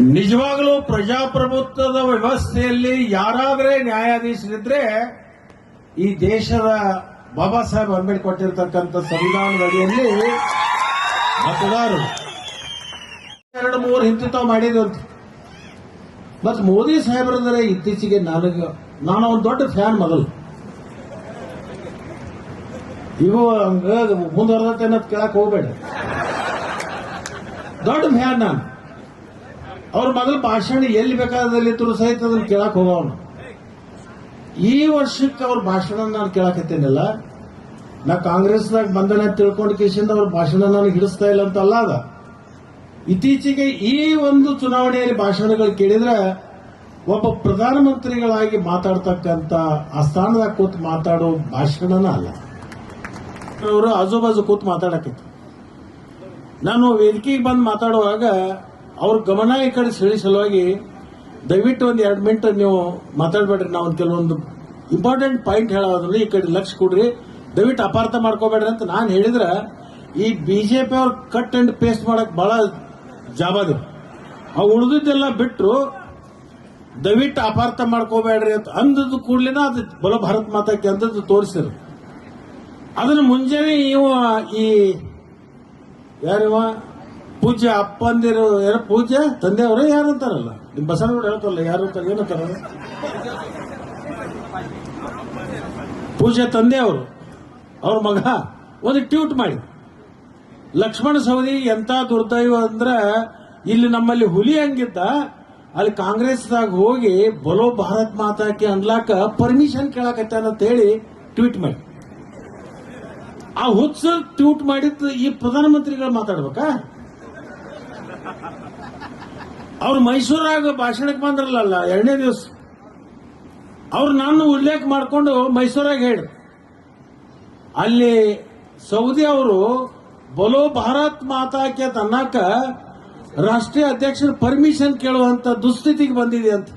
ನಿಜವಾಗಲೂ ಪ್ರಜಾಪ್ರಭುತ್ವದ ವ್ಯವಸ್ಥೆಯಲ್ಲಿ ಯಾರಾದರೆ ನ್ಯಾಯಾಧೀಶರಿದ್ರೆ, ಈ ದೇಶದ ಬಾಬಾ ಸಾಹೇಬ್ ಅಂಬೇಡ್ಕರ್ ಕೊಟ್ಟಿರ್ತಕ್ಕಂಥ ಸಂವಿಧಾನದ ಅಡಿಯಲ್ಲಿ ಮತದಾರರು. ಎರಡು, ಮೂರು ಹಿಂದುತ್ವ ಮಾಡಿದ್ರು ಅಂತ. ಮತ್ ಮೋದಿ ಸಾಹೇಬರಂದ್ರೆ ಇತ್ತೀಚೆಗೆ ನನಗೆ, ನಾನು ಒಂದು ದೊಡ್ಡ ಫ್ಯಾನ್ ಮೊದಲು. ಇವು ಹಂಗ ಮುಂದುವರೆದತ್ತೆ ಅನ್ನೋದು ಕೇಳಕ್ ಹೋಗ್ಬೇಡ. ದೊಡ್ಡ ಫ್ಯಾನ್ ನಾನು. ಅವ್ರ ಮೊದಲು ಭಾಷಣ ಎಲ್ಲಿ ಬೇಕಾದಲ್ಲಿ ಸಹಿತ ಅದನ್ನು ಕೇಳಕ್ ಹೋಗವನು. ಈ ವರ್ಷಕ್ಕೆ ಅವ್ರ ಭಾಷಣ ನಾನು ಕೇಳಕತ್ತೇನಿಲ್ಲ, ನಾ ಕಾಂಗ್ರೆಸ್ನಾಗ ಬಂದನೆ ತಿಳ್ಕೊಂಡು ಕೇಸಿಂದ ಅವ್ರ ಭಾಷಣ ನಾನು ಹಿಡಿಸ್ತಾ ಇಲ್ಲ ಅಂತ ಅಲ್ಲ ಅದ. ಇತ್ತೀಚೆಗೆ ಈ ಒಂದು ಚುನಾವಣೆಯಲ್ಲಿ ಭಾಷಣಗಳು ಕೇಳಿದ್ರೆ ಒಬ್ಬ ಪ್ರಧಾನಮಂತ್ರಿಗಳಾಗಿ ಮಾತಾಡ್ತಕ್ಕಂಥ ಆ ಸ್ಥಾನದಾಗ ಕೂತ್ ಮಾತಾಡೋ ಭಾಷಣನ ಅಲ್ಲ. ಅವರು ಆಜು ಬಾಜು ಕೂತ್ ನಾನು ವೇದಿಕೆಗೆ ಬಂದು ಮಾತಾಡುವಾಗ ಅವ್ರ ಗಮನ ಈ ಕಡೆ ಸೆಳಿ ಸಲುವಾಗಿ ದಯವಿಟ್ಟು ಒಂದು ಎರಡು ಮಿನಿಟ್ ನೀವು ಮಾತಾಡಬೇಡ್ರಿ, ನಾವು ಕೆಲವೊಂದು ಇಂಪಾರ್ಟೆಂಟ್ ಪಾಯಿಂಟ್ ಹೇಳೋದ್ರಲ್ಲಿ ಈ ಕಡೆ ಲಕ್ಷ ಕೊಡ್ರಿ. ದಯವಿಟ್ಟು ಅಪಾರ್ಥ ಮಾಡ್ಕೋಬೇಡ್ರಿ ಅಂತ ನಾನು ಹೇಳಿದ್ರೆ, ಈ ಬಿಜೆಪಿ ಅವ್ರು ಕಟ್ ಅಂಡ್ ಪೇಸ್ಟ್ ಮಾಡಕ್ ಬಹಳ ಜಾಬಾದ ಅವು ಉಳಿದಿದ್ದೆಲ್ಲ ಬಿಟ್ರು ದಯವಿಟ್ಟು ಅಪಾರ್ಥ ಮಾಡ್ಕೋಬೇಡ್ರಿ ಅಂತ ಅಂದದ್ದು ಕೂಡ್ಲಿನ ಅದು ಬಲ ಭಾರತ್ ಮಾತಾಕ್ಕೆ ಅಂದದ್ದು ತೋರಿಸಿದ್ರು ಅದನ್ನ ಮುಂಜಾನೆ ಇವ ಈ ಯಾರಿವ? ಪೂಜ್ಯ ಅಪ್ಪಂದಿರು ಯಾರ ತಂದೆ ತಂದೆಯವರು ಯಾರು ಅಂತಾರಲ್ಲ? ನಿಮ್ ಬಸವನಗೌಡ ಹೇಳ್ತಾರಲ್ಲ ಯಾರು ಅಂತಾರೆ? ಏನಂತಾರ ಪೂಜೆ ತಂದೆಯವರು. ಅವ್ರ ಮಗ. ಒಂದು ಟ್ಯೂಟ್ ಮಾಡಿ. ಲಕ್ಷ್ಮಣ ಸವದಿ ಎಂತ ದುರ್ದೈವ ಅಂದ್ರೆ ಇಲ್ಲಿ ನಮ್ಮಲ್ಲಿ ಹುಲಿ ಹಂಗಿದ್ದ, ಅಲ್ಲಿ ಕಾಂಗ್ರೆಸ್ದಾಗ ಹೋಗಿ ಬಲೋ ಭಾರತ್ ಮಾತಾಕಿ ಅನ್ಲಾಕ ಪರ್ಮಿಷನ್ ಕೇಳಾಕತ್ತ ಹೇಳಿ ಟ್ವೀಟ್ ಮಾಡಿ. ಆ ಹುಚ್ಚ ಟ್ವೀಟ್ ಮಾಡಿದ್ದು ಈ ಪ್ರಧಾನಮಂತ್ರಿಗಳು ಮಾತಾಡ್ಬೇಕಾ? ಅವ್ರು ಮೈಸೂರಾಗ ಭಾಷಣಕ್ಕೆ ಬಂದ್ರಲ್ಲ ಎರಡನೇ ದಿವಸ. ಅವ್ರು ನಾನು ಉಲ್ಲೇಖ ಮಾಡಿಕೊಂಡು ಮೈಸೂರಾಗ ಹೇಳಿ. ಅಲ್ಲಿ ಸೌದಿ ಅವರು ಬಲೋ ಭಾರತ್ ಮಾತಾಕೆ ಅನ್ನಕ ರಾಷ್ಟ್ರೀಯ ಅಧ್ಯಕ್ಷರ ಪರ್ಮಿಷನ್ ಕೇಳುವಂತ ದುಸ್ಥಿತಿಗೆ ಬಂದಿದೆ ಅಂತ.